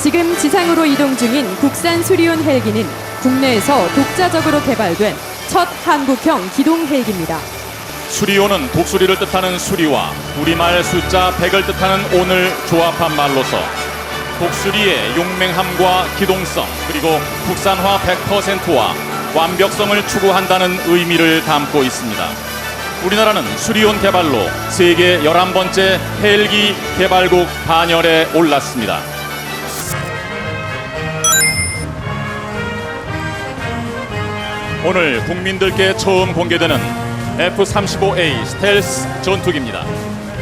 지금 지상으로 이동 중인 국산 수리온 헬기는 국내에서 독자적으로 개발된 첫 한국형 기동 헬기입니다. 수리오는 독수리를 뜻하는 수리와 우리말 숫자 100을 뜻하는 온을 조합한 말로서 독수리의 용맹함과 기동성 그리고 국산화 100%와 완벽성을 추구한다는 의미를 담고 있습니다. 우리나라는 수리온 개발로 세계 11번째 헬기 개발국 반열에 올랐습니다. 오늘 국민들께 처음 공개되는 F-35A 스텔스 전투기입니다.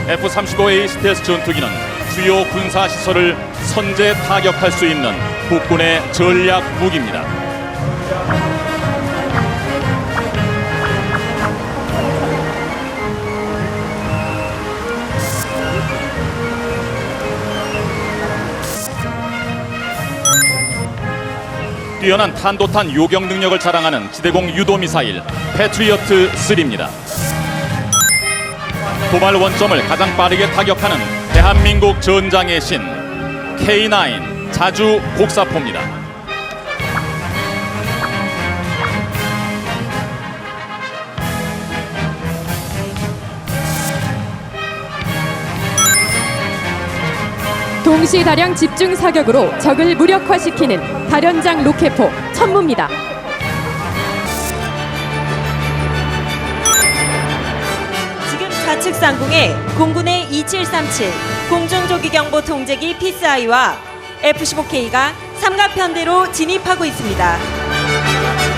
F-35A 스텔스 전투기는 주요 군사 시설을 선제 타격할 수 있는 국군의 전략 무기입니다. 뛰어난 탄도탄 요격 능력을 자랑하는 지대공 유도 미사일 패트리어트 3입니다. 도발 원점을 가장 빠르게 타격하는 대한민국 전장의 신 K9 자주 곡사포입니다. 동시 다량 집중 사격으로 적을 무력화시키는 다련장 로켓포 천무입니다. 지금 좌측 상공에 공군의 2737 공중조기경보 통제기 피스아이와 F-15K가 삼각편대로 진입하고 있습니다.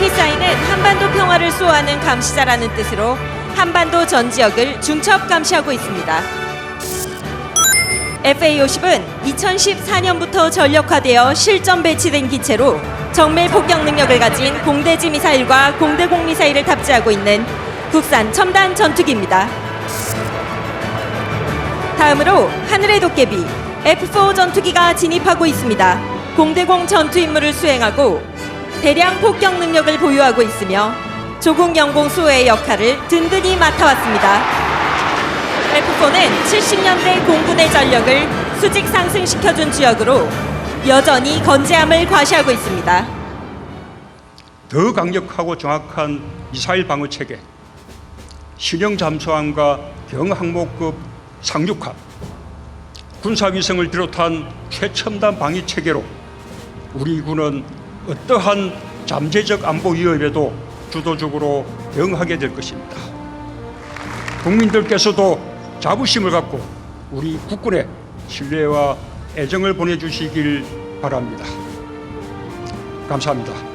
피스아이는 한반도 평화를 수호하는 감시자라는 뜻으로 한반도 전 지역을 중첩 감시하고 있습니다. FA-50은 2014년부터 전력화되어 실전 배치된 기체로 정밀 폭격 능력을 가진 공대지 미사일과 공대공 미사일을 탑재하고 있는 국산 첨단 전투기입니다. 다음으로 하늘의 도깨비 F4 전투기가 진입하고 있습니다. 공대공 전투 임무를 수행하고 대량 폭격 능력을 보유하고 있으며 조국 영공 수호의 역할을 든든히 맡아왔습니다. F4는 70년대 공군의 전력을 수직 상승시켜준 주역으로 여전히 건재함을 과시하고 있습니다. 더 강력하고 정확한 미사일 방어 체계, 신형 잠수함과 경항모급 상륙함, 군사위성을 비롯한 최첨단 방위 체계로 우리 군은 어떠한 잠재적 안보 위협에도 주도적으로 대응하게 될 것입니다. 국민들께서도 자부심을 갖고 우리 국군에 신뢰와 애정을 보내주시길 바랍니다. 감사합니다.